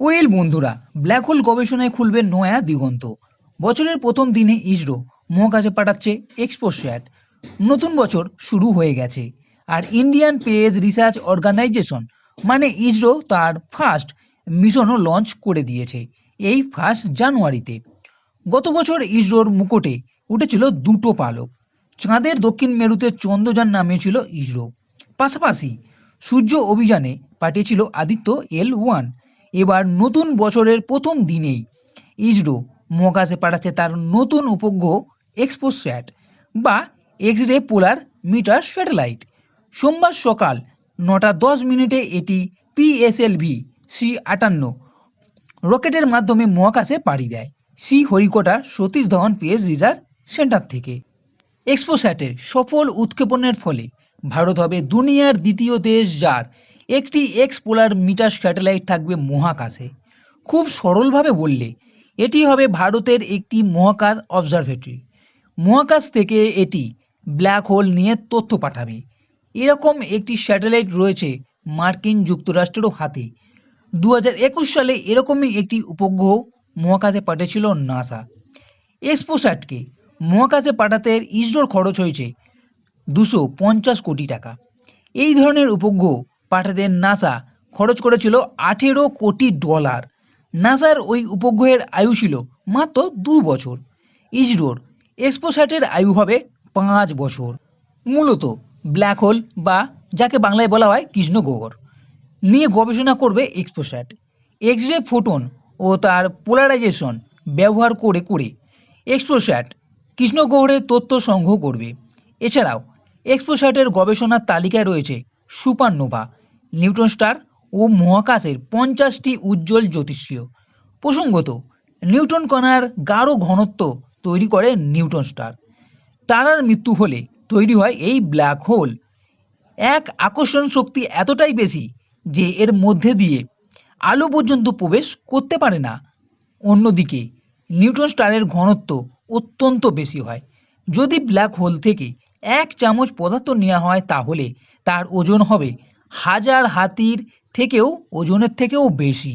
Well বন্ধুরা black hole গবেষণায় খুলবে নয়া দিগন্ত। বছরের প্রথম দিনে ইসরো মহাকাশে পাঠাচ্ছে এক্সপোস্যাট নতুন বছর শুরু হয়ে গেছে। আর ইন্ডিয়ান পেজ রিসার্চ অর্গানাইজেশন মানে ইসরো তার ফার্স্ট মিশনও লঞ্চ করে দিয়েছে, এই ফার্স্ট জানুয়ারিতে। গত বছর ইসরোর মুকুটে উঠেছিল দুটো পালক। চাঁদের দক্ষিণ মেরুতে চন্দ্রযান নামিয়েছিল ইসরো। পাশাপাশি সূর্য অভিযানে পাঠিয়েছিল আদিত্য এল ওয়ান। এবার নতুন বছরের প্রথম দিনেই ইসরো মহাকাশে পাঠাচ্ছে তার নতুন উপগ্রহ এক্সপোস্যাট বা এক্স রে পোলার মিটার স্যাটেলাইট সোমবার সকাল নটা দশ মিনিটে এটি পিএসএলভি সি আটান্ন রকেটের মাধ্যমে মহাকাশে পাড়ি দেয়। সি হরিকোটার Satish Dhawan space research centre থেকে। এক্সপোস্যাটের সফল উৎক্ষেপণের ফলে ভারত হবে দুনিয়ার দ্বিতীয় দেশ যার একটি এক্স পোলার মিটার স্যাটেলাইট থাকবে মহাকাশে। খুব সরলভাবে বললে, এটি হবে ভারতের একটি মহাকাশ অবজারভেটরি। মহাকাশ থেকে এটি ব্ল্যাক হোল নিয়ে তথ্য পাঠাবে। এরকম একটি স্যাটেলাইট রয়েছে মার্কিন যুক্তরাষ্ট্রেরও হাতে। দু একুশ সালে এরকমই একটি উপগ্রহ মহাকাশে পাঠিয়েছিল নাসা। এক্সপোস্যাটকে মহাকাশে পাঠাতে ইসরোর খরচ হয়েছে দুশো পঞ্চাশ কোটি টাকা। এই ধরনের উপগ্রহ পাঠাতে নাসা। খরচ করেছিল আঠেরো কোটি ডলার। নাসার ওই উপগ্রহের আয়ু ছিল মাত্র দু বছর। ইসরোর এক্সপোস্যাটের আয়ু হবে পাঁচ বছর। মূলত ব্ল্যাক হোল বা যাকে বাংলায় বলা হয় কৃষ্ণগহ্বর নিয়ে গবেষণা করবে এক্সপোস্যাট। এক্স রে ফোটন ও তার পোলারাইজেশন ব্যবহার করে করে এক্সপোস্যাট কৃষ্ণগহ্বরের তথ্য সংগ্রহ করবে। এছাড়াও এক্সপোস্যাটের গবেষণার তালিকায় রয়েছে সুপারনোভা নিউটন স্টার ও মহাকাশের পঞ্চাশটি উজ্জ্বল জ্যোতিষীয় প্রসঙ্গত, নিউটন কণার গাঢ় ঘনত্ব তৈরি করে নিউটন স্টার। তারার মৃত্যু হলে তৈরি হয় এই ব্ল্যাক হোল। এক আকর্ষণ শক্তি এতটাই বেশি যে এর মধ্যে দিয়ে আলো পর্যন্ত প্রবেশ করতে পারে না। অন্যদিকে, নিউটন স্টারের ঘনত্ব অত্যন্ত বেশি হয়। যদি ব্ল্যাক হোল থেকে এক চামচ পদার্থ নেওয়া হয় তাহলে তার ওজন হবে হাজার হাতির থেকেও, ওজনের থেকেও বেশি।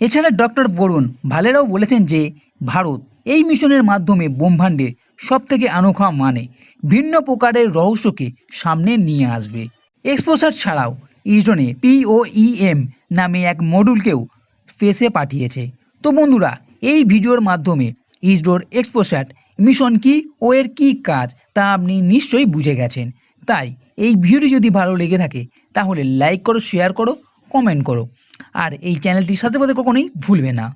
এছাড়া ডক্টর বরুণ ভালেরাও বলেছেন যে, ভারত এই মিশনের মাধ্যমে ব্রহ্মাণ্ডের সব থেকে আনোখা মানে ভিন্ন প্রকারের রহস্যকে সামনে নিয়ে আসবে। এক্সপোসার ছাড়াও ইসরোনে পিওইএম নামে এক মডুলকেও স্পেসে পাঠিয়েছে। তো বন্ধুরা, এই ভিডিওর মাধ্যমে ইসরোর এক্সপোস্যাট মিশন কি, ও এর কী কাজ তা আপনি নিশ্চয়ই বুঝে গেছেন। তাই এই ভিডিওটি যদি ভালো লেগে থাকে, তাহলে লাইক করো শেয়ার করো কমেন্ট করো। আর এই চ্যানেলটির সাথে সাথে কখনোই ভুলবে না।